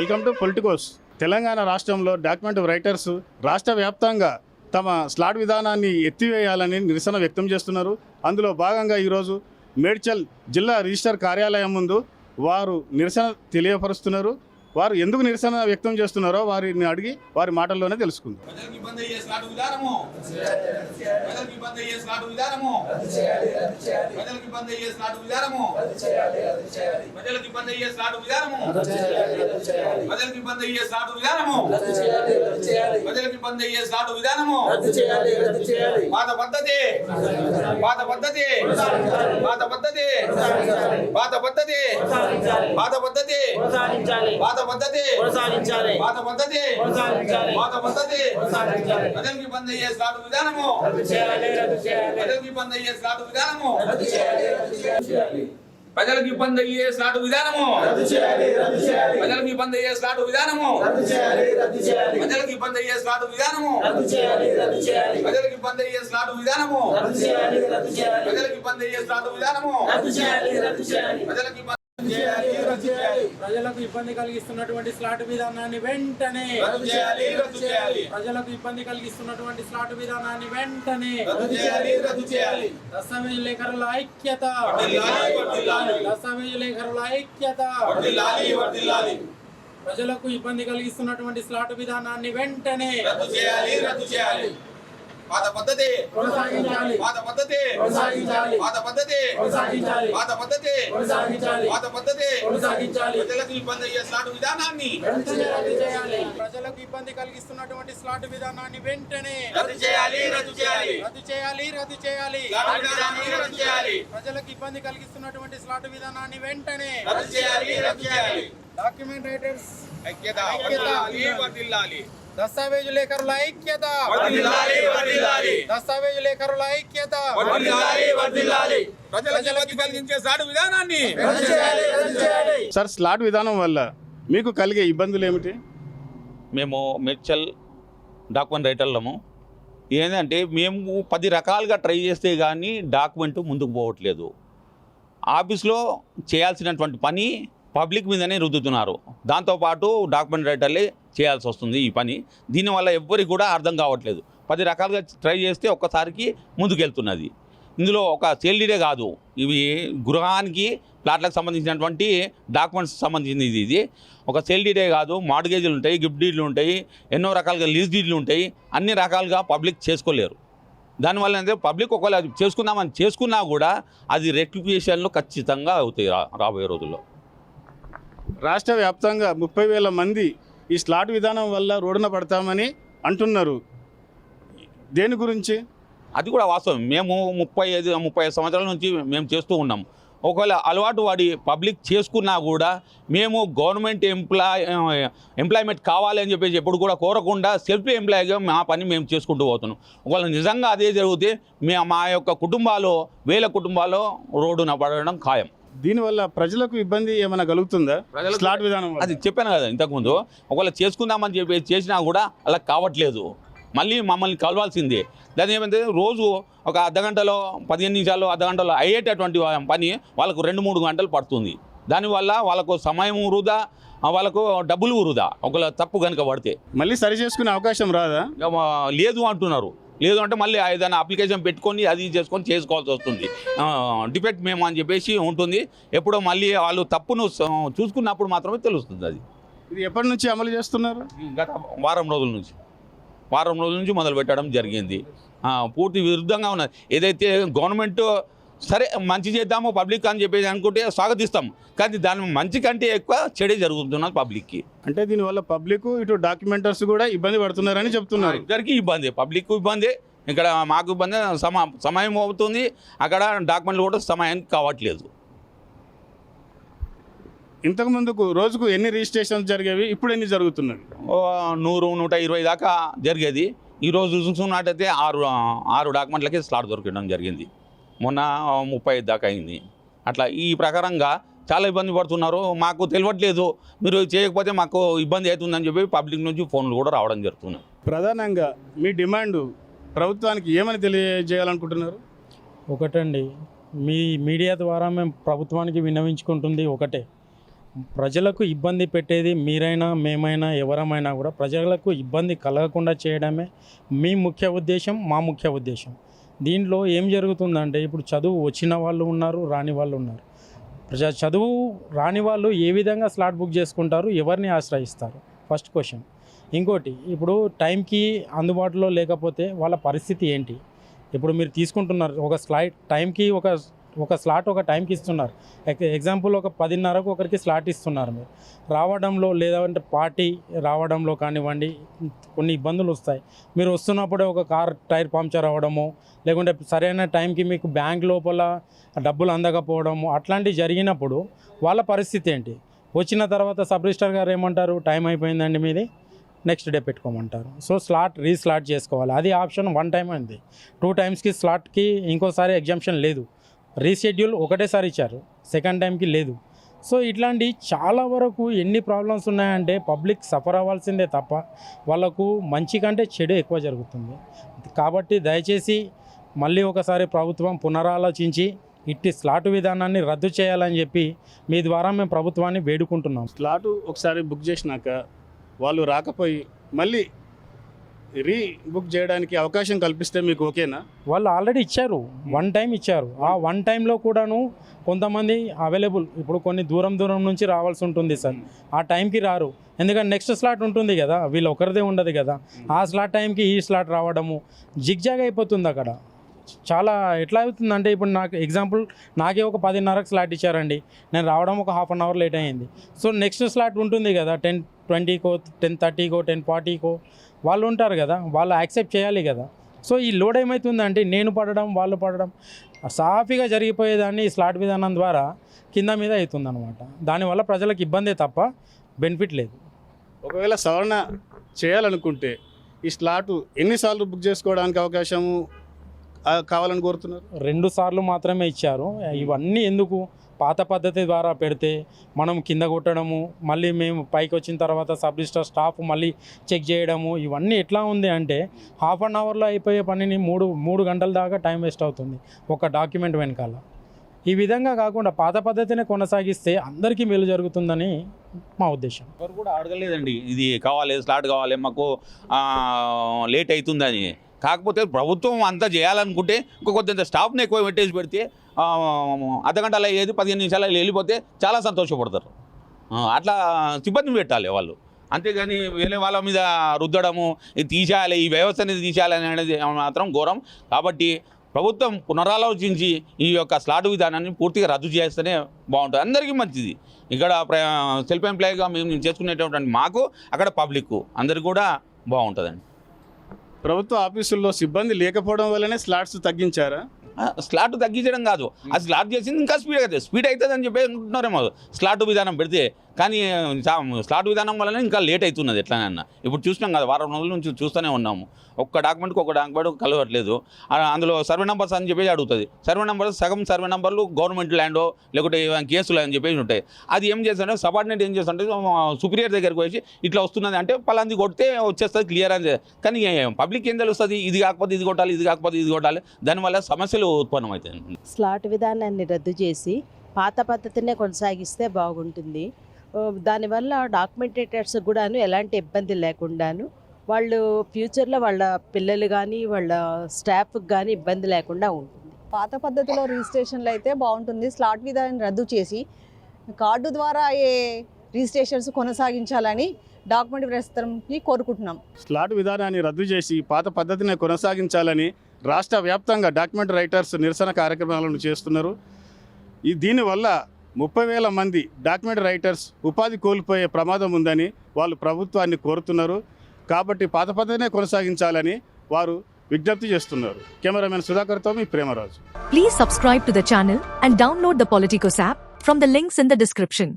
Welcome to Politicos. Telangana రాష్ట్రంలో document writers రాష్ట్ర వ్యాప్తంగా తమ స్లాట్ విధానాన్ని ఎత్తివేయాలని నిరసన వ్యక్తం చేస్తున్నారు. అందులో భాగంగా ఈరోజు మేడ్చల్ జిల్లా రిజిస్టర్ కార్యాలయం ముందు వారు నిరసన తెలియపరుస్తున్నారు. వారు ఎందుకు నిరసన వ్యక్తం చేస్తున్నారో వారిని అడిగి వారి మాటల్లోనే తెలుసుకుందాం. పాత పద్ధతి. పాత పద్ధతి. పాత పద్ధతి. పాత పద్ధతి. పాత పద్ధతి. కొనసాగించాలి పాత పద్ధతి కొనసాగించాలి. పాత పద్ధతి కొనసాగించాలి. పాత పద్ధతి కొనసాగించాలి. ప్రజలకు ఇబ్బంది అయ్యే స్లాట్ విధానము? రద్దు చేయాలి రద్దు చేయాలి. ప్రజలకు ఇబ్బంది అయ్యే స్లాట్ విధానము? రద్దు చేయాలి రద్దు చేయాలి. ప్రజలకు ఇబ్బంది అయ్యే స్లాట్ విధానము? ప్రజలకు ఇబ్బంది అయ్యే స్లాట్ విధానము? ప్రజలకు ఇబ్బంది అయ్యే స్లాట్ విధానము? ప్రజలకు ఇబ్బంది అయ్యే స్లాట్ విధానము? ప్రజలకు ఇబ్బంది అయ్యే స్లాట్ విధానము? ప్రజలకు ప్రజలకు ఇబ్బంది కలిగిస్తున్నటువంటి స్లాట్ విధానాన్ని వెంటనే ప్రజలకు ఇబ్బంది కలిగిస్తున్నటువంటి స్లాట్ విధానాన్ని వెంటనే రద్దు చేయాలి రద్దు చేయాలి. దస్తావేజు లేఖరుల ఐక్యత వర్ధిల్లాలి, వర్ధిల్లాలి. దస్తావేజు లేఖరుల ఐక్యత ప్రజలకు ఇబ్బంది కలిగిస్తున్నటువంటి స్లాట్ విధానాన్ని వెంటనే రద్దు చేయాలి రద్దు చేయాలి. పాత పద్ధతి. కొనసాగించాలి. పాత పద్ధతి. కొనసాగించాలి. పాత పద్ధతి. కొనసాగించాలి. పాత పద్ధతి. కొనసాగించాలి. పాత పద్ధతి. కొనసాగించాలి. ప్రజలకు ఇబ్బంది అయ్యే స్లాట్ విధానాన్ని. వెంటనే రద్దు చేయాలి. ప్రజలకు ఇబ్బంది కలిగిస్తున్నటువంటి స్లాట్ విధానాన్ని వెంటనే రద్దు చేయాలి రద్దు చేయాలి. రద్దు చేయాలి రద్దు చేయాలి. రద్దు చేయాలి. ప్రజలకు ఇబ్బంది కలిగిస్తున్నటువంటి స్లాట్ విధానాన్ని వెంటనే రద్దు చేయాలి రద్దు చేయాలి. డాక్యుమెంట్ రైటర్స్ ఐక్యత ఐక్యత. వర్ధిల్లాలి దస్తావేజు లేఖరుల ఐక్యత దస్తావేజు లేఖరుల ఐక్యత. ప్రజలకు కలిగించే విధానాన్ని. సార్ స్లాట్ విధానం వల్ల మీకు కలిగే ఇబ్బందులు ఏమిటి? మేము మెర్చల్ డాక్యుమెంట్ రైటర్లము. ఏంటంటే మేము పది రకాలుగా ట్రై చేస్తే కానీ డాక్యుమెంట్ ముందుకు పోవట్లేదు. ఆఫీస్లో చేయాల్సినటువంటి పని పబ్లిక్ మీదనే రుద్దుతున్నారు. దాంతోపాటు డాక్యుమెంట్ రైటర్లే చేయాల్సి వస్తుంది ఈ పని. దీనివల్ల ఎవ్వరికి కూడా అర్థం కావట్లేదు. పది రకాలుగా ట్రై చేస్తే ఒక్కసారికి ముందుకెళ్తున్నది. ఇందులో ఒక సేల్డీడే కాదు. ఇవి గృహానికి ప్లాట్లకు సంబంధించినటువంటి డాక్యుమెంట్స్ సంబంధించింది ఇది. ఇది ఒక సేల్డీడే కాదు. మార్గేజీలు ఉంటాయి గిఫ్ట్ డీడ్లు ఉంటాయి ఎన్నో రకాలుగా లీజ్ డీడ్లు ఉంటాయి. అన్ని రకాలుగా పబ్లిక్ చేసుకోలేరు. దానివల్ల అంటే పబ్లిక్ ఒకవేళ అది చేసుకుందామని చేసుకున్నా కూడా అది రెక్టిఫికేషన్లు ఖచ్చితంగా అవుతాయి రా- రాబోయే రోజుల్లో. రాష్ట్ర వ్యాప్తంగా ముప్పై వేల మంది ఈ స్లాట్ విధానం వల్ల రోడ్డున పడతామని అంటున్నారు. దేని గురించి? అది కూడా వాస్తవం. మేము ముప్పై ఐదు ముప్పై ఐదు సంవత్సరాల నుంచి మేము చేస్తూ ఉన్నాం. ఒకవేళ అలవాటు వాడి పబ్లిక్ చేసుకున్నా కూడా మేము గవర్నమెంట్ ఎంప్లాయ్ ఎంప్లాయ్మెంట్ కావాలి అని చెప్పేసి ఎప్పుడు కూడా కోరకుండా సెల్ఫ్ ఎంప్లాయ్గా మా పని మేము చేసుకుంటూ పోతున్నాం. ఒకవేళ నిజంగా అదే జరిగితే మే మా యొక్క కుటుంబాలు వేల కుటుంబాలు రోడ్డున పడడం ఖాయం. దీనివల్ల ప్రజలకు ఇబ్బంది ఏమైనా కలుగుతుందా? ప్రజలకు- స్లాట్ విధానం? అది చెప్పాను కదా ఇంతకుముందు. ఒకవేళ చేసుకుందామని చెప్పి చేసినా కూడా అలా కావట్లేదు. మళ్ళీ మమ్మల్ని కలవాల్సిందే. దాని ఏమంటే రోజు ఒక అర్ధగంటలో పదిహేను నిమిషాలు అర్ధగంటలో అయ్యేటటువంటి పని వాళ్ళకు రెండు మూడు గంటలు పడుతుంది. దానివల్ల వాళ్ళకు సమయం వృధా వాళ్ళకు డబ్బులు వృధా. ఒకవేళ తప్పు కనుక పడితే. మళ్ళీ సరి చేసుకునే అవకాశం రాదా? లేదు అంటున్నారు. లేదు అంటే మళ్ళీ ఏదైనా అప్లికేషన్ పెట్టుకొని అది చేసుకొని చేసుకోవాల్సి వస్తుంది. డిఫెక్ట్ మేము అని చెప్పేసి ఉంటుంది. ఎప్పుడో మళ్ళీ వాళ్ళు తప్పును చూసుకున్నప్పుడు మాత్రమే తెలుస్తుంది అది. ఇది ఎప్పటి నుంచి అమలు చేస్తున్నారు? గత వారం రోజుల నుంచి. వారం రోజుల నుంచి మొదలు పెట్టడం జరిగింది పూర్తి విరుద్ధంగా ఉన్నది. ఏదైతే గవర్నమెంట్ సరే మంచి చేద్దాము పబ్లిక్ అని చెప్పేసి అనుకుంటే స్వాగతిస్తాం. కానీ దాని మంచి కంటే ఎక్కువ చెడే జరుగుతున్నది పబ్లిక్కి. అంటే దీనివల్ల పబ్లిక్ ఇటు డాక్యుమెంటర్స్ కూడా ఇబ్బంది పడుతున్నారని చెప్తున్నారు. ఇద్దరికి ఇబ్బంది పబ్లిక్ ఇబ్బంది. ఇక్కడ మాకు ఇబ్బంది సమ సమయం అవుతుంది. అక్కడ డాక్యుమెంట్లు కూడా సమయానికి కావట్లేదు. ఇంతకు ముందుకు రోజుకు ఎన్ని రిజిస్ట్రేషన్స్ జరిగేవి ఇప్పుడు ఎన్ని జరుగుతున్నవి? ఓ నూరు నూట ఇరవై దాకా జరిగేది. ఈరోజు చూసుకున్నట్టయితే ఆరు ఆరు డాక్యుమెంట్లకి స్లాట్ దొరకడం జరిగింది. మొన్న ముప్పై ఐదు దాకా అయింది. అట్లా ఈ ప్రకారంగా చాలా ఇబ్బంది పడుతున్నారు. మాకు తెలియట్లేదు. మీరు చేయకపోతే మాకు ఇబ్బంది అవుతుందని చెప్పి పబ్లిక్ నుంచి ఫోన్లు కూడా రావడం జరుగుతుంది. ప్రధానంగా మీ డిమాండ్ ప్రభుత్వానికి ఏమని తెలియజేయాలనుకుంటున్నారు? ఒకటండి. మీ మీడియా ద్వారా మేము ప్రభుత్వానికి విన్నవించుకుంటుంది ఒకటే. ప్రజలకు ఇబ్బంది పెట్టేది మీరైనా మేమైనా ఎవరమైనా కూడా ప్రజలకు ఇబ్బంది కలగకుండా చేయడమే మీ ముఖ్య ఉద్దేశం మా ముఖ్య ఉద్దేశం. దీంట్లో ఏం జరుగుతుందంటే ఇప్పుడు చదువు వచ్చిన వాళ్ళు ఉన్నారు రాని వాళ్ళు ఉన్నారు. ప్రజా చదువు రాని వాళ్ళు ఏ విధంగా స్లాట్ బుక్ చేసుకుంటారు ఎవరిని ఆశ్రయిస్తారు? ఫస్ట్ క్వశ్చన్ ఇంకోటి ఇప్పుడు టైంకి అందుబాటులో లేకపోతే వాళ్ళ పరిస్థితి ఏంటి? ఇప్పుడు మీరు తీసుకుంటున్నారు ఒక స్లైడ్ టైంకి ఒక ఒక స్లాట్ ఒక టైంకి ఇస్తున్నారు. ఎగ్జాంపుల్ ఒక పదిన్నరకు ఒకరికి స్లాట్ ఇస్తున్నారు మీరు. రావడంలో లేదంటే పార్టీ రావడంలో కానివ్వండి కొన్ని ఇబ్బందులు వస్తాయి. మీరు వస్తున్నప్పుడే ఒక కార్ టైర్ పంక్చర్ అవ్వడము లేకుంటే సరైన టైంకి మీకు బ్యాంక్ లోపల డబ్బులు అందకపోవడము అట్లాంటివి జరిగినప్పుడు వాళ్ళ పరిస్థితి ఏంటి? వచ్చిన తర్వాత సబ్ రిజిస్టర్ గారు ఏమంటారు? టైం అయిపోయిందండి మీది నెక్స్ట్ డే పెట్టుకోమంటారు. సో స్లాట్ రీస్లాట్ చేసుకోవాలి. అది ఆప్షన్ వన్ టైం అయింది టూ టైమ్స్కి స్లాట్కి ఇంకోసారి ఎగ్జామ్షన్ లేదు. రీషెడ్యూల్ ఒకటేసారి ఇచ్చారు. సెకండ్ టైంకి లేదు. సో ఇట్లాంటి చాలా వరకు ఎన్ని ప్రాబ్లమ్స్ ఉన్నాయంటే పబ్లిక్ సఫర్ అవ్వాల్సిందే తప్ప వాళ్ళకు మంచి కంటే చెడు ఎక్కువ జరుగుతుంది. కాబట్టి దయచేసి మళ్ళీ ఒకసారి ప్రభుత్వం పునరాలోచించి ఇట్టి స్లాట్ విధానాన్ని రద్దు చేయాలని చెప్పి మీ ద్వారా మేము ప్రభుత్వాన్ని వేడుకుంటున్నాం. స్లాటు ఒకసారి బుక్ చేసినాక వాళ్ళు రాకపోయి మళ్ళీ రీ బుక్ చేయడానికి అవకాశం కల్పిస్తే మీకు ఓకేనా? వాళ్ళు ఆల్రెడీ ఇచ్చారు. వన్ టైం ఇచ్చారు. ఆ వన్ టైంలో కూడాను కొంతమంది అవైలబుల్. ఇప్పుడు కొన్ని దూరం దూరం నుంచి రావాల్సి ఉంటుంది సార్. ఆ టైంకి రారు. ఎందుకంటే నెక్స్ట్ స్లాట్ ఉంటుంది కదా. వీళ్ళు ఒకరిదే ఉండదు కదా. ఆ స్లాట్ టైంకి ఈ స్లాట్ రావడము జిగ్జాగ్ అయిపోతుంది అక్కడ. చాలా ఎట్లా అవుతుందంటే ఇప్పుడు నాకు ఎగ్జాంపుల్ నాకే ఒక పదిన్నరకు స్లాట్ ఇచ్చారండి. నేను రావడం ఒక హాఫ్ అన్ అవర్ లేట్ అయింది సో నెక్స్ట్ స్లాట్ ఉంటుంది కదా టెన్ ట్వంటీకో టెన్ థర్టీకో టెన్ ఫార్టీకో వాళ్ళు ఉంటారు కదా వాళ్ళు యాక్సెప్ట్ చేయాలి కదా. సో ఈ లోడ్ ఏమవుతుందంటే నేను పడడం వాళ్ళు పడడం సాఫీగా జరిగిపోయేదాన్ని ఈ స్లాట్ విధానం ద్వారా కింద మీద అవుతుందన్నమాట. దానివల్ల ప్రజలకు ఇబ్బందే తప్ప బెనిఫిట్ లేదు. ఒకవేళ సవరణ చేయాలనుకుంటే ఈ స్లాటు ఎన్నిసార్లు బుక్ చేసుకోవడానికి అవకాశము? కావాలని కోరుతున్నారు? రెండు సార్లు మాత్రమే ఇచ్చారు. ఇవన్నీ ఎందుకు? పాత పద్ధతి ద్వారా పెడితే మనం కింద కొట్టడము మళ్ళీ మేము పైకి వచ్చిన తర్వాత సబ్ రిజిస్టర్ స్టాఫ్ మళ్ళీ చెక్ చేయడము ఇవన్నీ ఎట్లా ఉంది అంటే హాఫ్ అన్ అవర్లో అయిపోయే పనిని మూడు మూడు గంటల దాకా టైం వేస్ట్ అవుతుంది ఒక డాక్యుమెంట్ వెనకాల. ఈ విధంగా కాకుండా పాత పద్ధతిని కొనసాగిస్తే అందరికీ మేలు జరుగుతుందని మా ఉద్దేశం. ఎవరు కూడా అడగలేదండి. ఇది కావాలి స్లాట్ కావాలి మాకు ఆ, లేట్ అవుతుందని. కాకపోతే ప్రభుత్వం అంతా చేయాలనుకుంటే ఇంకో కొంత స్టాఫ్ని ఎక్కువ పెట్టేసి పెడితే అర్ధగంట అయ్యేది పదిహేను నిమిషాలు వెళ్ళిపోతే చాలా సంతోషపడతారు. అట్లా సిబ్బందిని పెట్టాలి వాళ్ళు. అంతేగాని వేరే వాళ్ళ మీద రుద్దడము ఇది తీసేయాలి ఈ వ్యవస్థ అనేది తీసేయాలి అనేది మాత్రం ఘోరం. కాబట్టి ప్రభుత్వం పునరాలోచించి ఈ యొక్క స్లాట్ విధానాన్ని పూర్తిగా రద్దు చేస్తేనే బాగుంటుంది. అందరికీ మంచిది. ఇక్కడ సెల్ఫ్ ఎంప్లాయీగా మేము చేసుకునేటటువంటి మాకు అక్కడ పబ్లిక్ అందరికీ కూడా బాగుంటుందండి. ప్రభుత్వ ఆఫీసుల్లో సిబ్బంది లేకపోవడం వల్లనే స్లాట్స్ తగ్గించారా? స్లాట్ తగ్గించడం కాదు. ఆ స్లాట్ చేసింది ఇంకా స్పీడ్ అవుతుంది స్పీడ్ అవుతుంది అని చెప్పి అనుకుంటున్నారేమో. స్లాట్ విధానం పెడితే కానీ చా- స్లాట్ విధానం వలన ఇంకా లేట్ అవుతున్నది ఎట్లనన్నా. ఇప్పుడు చూసినాం కదా వారం రోజుల నుంచి చూస్తూనే ఉన్నాము. ఒక్క డాక్యుమెంట్కి ఒక డాక్యుమెంట్ కలవట్లేదు. అందులో సర్వే నెంబర్స్ అని చెప్పేసి అడుగుతుంది. సర్వే నెంబర్స్ సగం సర్వే నెంబర్లు గవర్నమెంట్ ల్యాండో లేకుంటే కేసులు అని చెప్పేసి ఉంటాయి. అది ఏం చేస్తుంటే సబార్డినేట్ ఏం చేస్తుంటే సుపీరియర్ దగ్గరికి వచ్చి ఇట్లా వస్తున్నది అంటే పలాంది కొడితే వచ్చేస్తుంది క్లియర్ అని కానీ పబ్లిక్ ఏం తెలుస్తుంది? ఇది కాకపోతే ఇది కొట్టాలి ఇది కాకపోతే ఇది కొట్టాలి. దానివల్ల సమస్యలు ఉత్పన్నమవుతాయి స్లాట్ విధానాన్ని రద్దు చేసి పాత పద్ధతినే కొనసాగిస్తే బాగుంటుంది. దానివల్ల డాక్యుమెంటేటర్స్ కూడాను ఎలాంటి ఇబ్బంది లేకుండాను వాళ్ళు ఫ్యూచర్లో వాళ్ళ పిల్లలు కానీ వాళ్ళ స్టాఫ్కి కానీ ఇబ్బంది లేకుండా ఉంటుంది. పాత పద్ధతిలో రిజిస్ట్రేషన్లు అయితే బాగుంటుంది. స్లాట్ విధానాన్ని రద్దు చేసి కార్డు ద్వారా అయ్యే రిజిస్ట్రేషన్స్ కొనసాగించాలని డాక్యుమెంట్ ప్రస్తుతానికి కోరుకుంటున్నాం. స్లాట్ విధానాన్ని రద్దు చేసి పాత పద్ధతిని కొనసాగించాలని రాష్ట్ర వ్యాప్తంగా డాక్యుమెంట్ రైటర్స్ నిరసన కార్యక్రమాలను చేస్తున్నారు. ఈ దీనివల్ల ముప్పై వేల మంది డాక్యుమెంట్ రైటర్స్ ఉపాధి కోల్పోయే ప్రమాదం ఉందని వాళ్ళు ప్రభుత్వాన్ని కోరుతున్నారు. కాబట్టి పాత పద్ధతినే కొనసాగించాలని వారు విజ్ఞప్తి చేస్తున్నారు. కెమెరామెన్ సుధాకర్తో మీ Premaraju. Please subscribe to the channel and download the Politicos app from the links in the description